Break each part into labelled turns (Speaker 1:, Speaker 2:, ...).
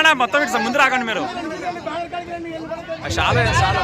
Speaker 1: నా మొత్తం ఇటు ముందు రాకండి మీరు. చాలా చాలా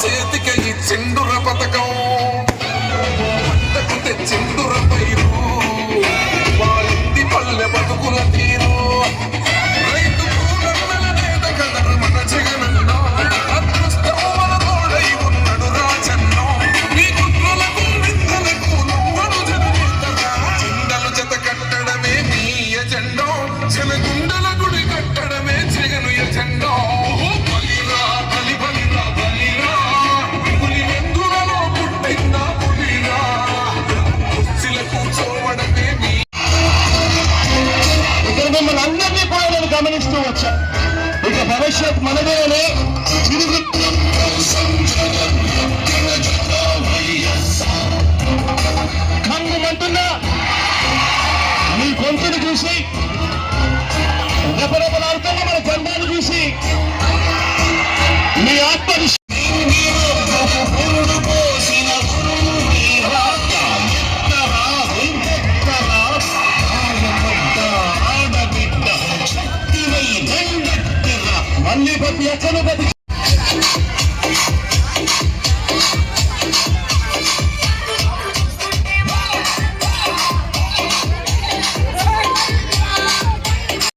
Speaker 2: చేతికి ఇచ్చిండుర పథకం
Speaker 3: ఆలోచన ఇక భవిష్యత్ మనదేనే కంగుమంటున్నా. మీ గొంతును చూసి But we are telling